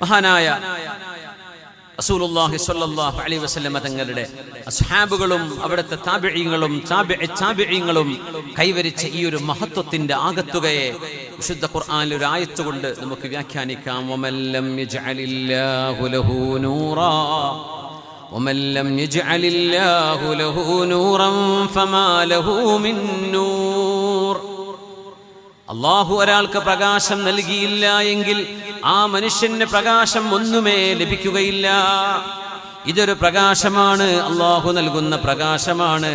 മഹാനായ റസൂലുള്ളാഹി സ്വല്ലല്ലാഹു അലൈഹി വസല്ലമ തങ്ങളുടെ അസ്ഹാബുകളും അവിടുത്തെ താബിഈങ്ങളും താബിഈങ്ങളും കൈവരിച്ച ഈ ഒരു മഹത്വത്തിന്റെ ആകത്തുകയെ വിശുദ്ധ ഖുർആനിൽ ഒരു ആയത്ത് കൊണ്ട് നമുക്ക് വ്യാഖ്യാനിക്കാം. വമല്ലം യജ്അലില്ലാഹു ലഹു നൂറാ വമല്ലം യജ്അലില്ലാഹു ലഹു നൂറൻ ഫമാ അള്ളാഹു ഒരാൾക്ക് പ്രകാശം നൽകിയില്ല എങ്കിൽ ആ മനുഷ്യന് പ്രകാശം ഒന്നുമേ ലഭിക്കുകയില്ല. ഇതൊരു പ്രകാശമാണ് അള്ളാഹു നൽകുന്ന പ്രകാശമാണ്.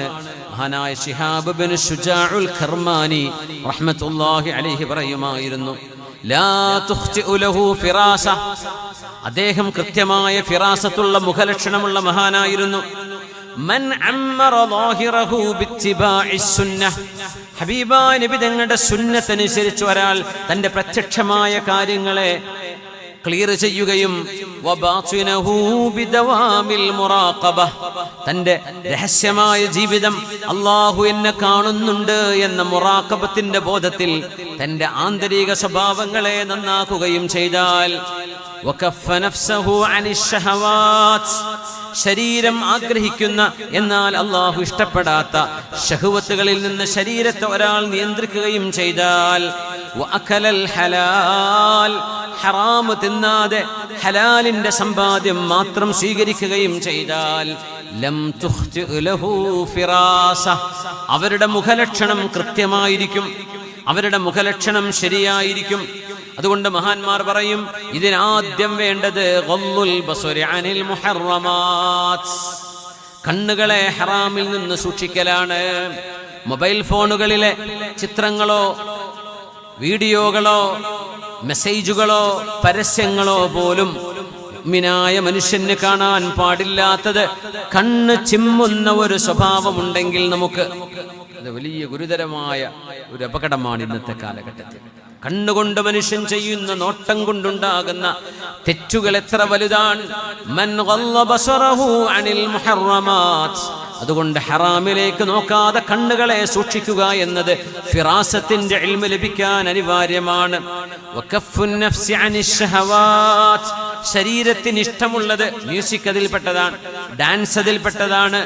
മഹാനായ ശിഹാബ് ബിൻ ഷുജാഉൽ ഖർമാനി റഹ്മത്തുള്ളാഹി അലൈഹി പറയുമായിരുന്നു അദ്ദേഹം കൃത്യമായ ഫിറാസത്തുള്ള മുഖലക്ഷണമുള്ള മഹാനായിരുന്നു. ഹബീബായ നബി തങ്ങളുടെ സുന്നത്തനുസരിച്ച് ഒരാൾ തന്റെ പ്രത്യക്ഷമായ കാര്യങ്ങളെ ക്ലിയർ ചെയ്യുകയും തന്റെ രഹസ്യമായ ജീവിതം അള്ളാഹു എന്നെ കാണുന്നുണ്ട് എന്ന മുറാക്കബത്തിന്റെ ബോധത്തിൽ തന്റെ ആന്തരിക സ്വഭാവങ്ങളെ നന്നാക്കുകയും ചെയ്താൽ ശരീരം ആഗ്രഹിക്കുന്ന എന്നാൽ അള്ളാഹു ഇഷ്ടപ്പെടാത്ത ഷഹുവത്തുകളിൽ നിന്ന് ശരീരത്തെ ഒരാൾ നിയന്ത്രിക്കുകയും ചെയ്താൽ ഹലാൽ ഹറാമ് തിന്നാതെ ഹലാലിന്റെ സമ്പാദ്യം മാത്രം സ്വീകരിക്കുകയും ചെയ്താൽ ലം ലഹു ഫിറാസ. അവരുടെ മുഖലക്ഷണം കൃത്യമായിരിക്കും. അവരുടെ മുഖലക്ഷണം ശരിയായിരിക്കും. അതുകൊണ്ട് മഹാന്മാർ പറയും ഇതിനാദ്യം വേണ്ടത് അനിൽ കണ്ണുകളെ ഹറാമിൽ നിന്ന് സൂക്ഷിക്കലാണ്. മൊബൈൽ ഫോണുകളിലെ ചിത്രങ്ങളോ വീഡിയോകളോ മെസ്സേജുകളോ പരസ്യങ്ങളോ പോലും മിനായ മനുഷ്യന് കാണാൻ പാടില്ലാത്തത് കണ്ണ് ചിമ്മുന്ന ഒരു സ്വഭാവമുണ്ടെങ്കിൽ നമുക്ക് അത് വലിയ ഗുരുതരമായ ഒരു അപകടമാണ് ഇന്നത്തെ കാലഘട്ടത്തിൽ. കണ്ണുകൊണ്ട് മനുഷ്യൻ ചെയ്യുന്ന നോട്ടം കൊണ്ടുണ്ടാകുന്ന തെറ്റുകൾ എത്ര വലുതാണ്? മൻ അനിൽ അതുകൊണ്ട് ഹറാമിലേക്ക് നോക്കാതെ കണ്ണുകളെ സൂക്ഷിക്കുക എന്നത് ഫിറാസത്തിന്റെ ഇൽമ ലഭിക്കാൻ അനിവാര്യമാണ്. ശരീരത്തിന് ഇഷ്ടമുള്ളത് മ്യൂസിക് അതിൽപ്പെട്ടതാണ് ഡാൻസ് അതിൽപ്പെട്ടതാണ്.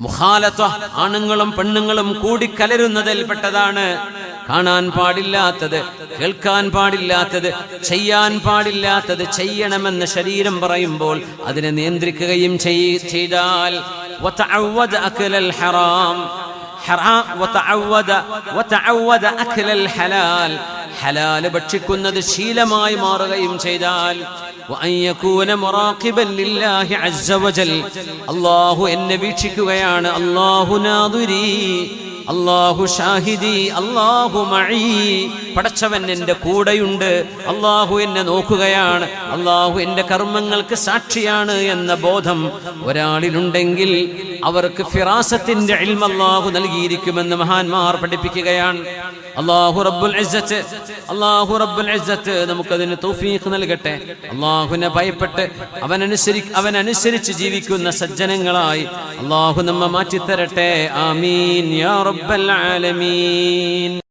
മുഹാലത്വ ആണുങ്ങളും പെണ്ണുങ്ങളും കൂടി കലരുന്നതിൽപ്പെട്ടതാണ്. കാണാൻ പാടില്ലാത്തത് കേൾക്കാൻ പാടില്ലാത്തത് ചെയ്യാൻ പാടില്ലാത്തത് ചെയ്യണമെന്ന് ശരീരം പറയുമ്പോൾ അതിനെ നിയന്ത്രിക്കുകയും ചെയ്താൽ ഹലാൽ. ഭക്ഷിക്കുന്നത് ശീലമായി മാറുകയും ചെയ്താൽ അള്ളാഹു എന്നെ വീക്ഷിക്കുകയാണ്. അള്ളാഹു നാദുരീ. അള്ളാഹു ഷാഹിദി അള്ളാഹു മഴി പടച്ചവൻ എന്റെ കൂടെയുണ്ട്. അള്ളാഹു എന്നെ നോക്കുകയാണ്. അള്ളാഹു എന്റെ കർമ്മങ്ങൾക്ക് സാക്ഷിയാണ് എന്ന ബോധം ഒരാളിലുണ്ടെങ്കിൽ അവർക്ക് ഫിറാസത്തിന്റെ അള്ളാഹു നൽകിയിരിക്കുമെന്ന് മഹാന്മാർ പഠിപ്പിക്കുകയാണ്. അള്ളാഹു റബ്ബുൽ അള്ളാഹു റബ്ബുൽ നമുക്കതിന് തൗഫീഖ് നൽകട്ടെ. അള്ളാഹുനെ ഭയപ്പെട്ട് അവനനുസരി അവനനുസരിച്ച് ജീവിക്കുന്ന സജ്ജനങ്ങളായി അള്ളാഹു നമ്മ മാറ്റിത്തരട്ടെ. ആമീൻ. യാ റബ്ബൽ ആലമീൻ.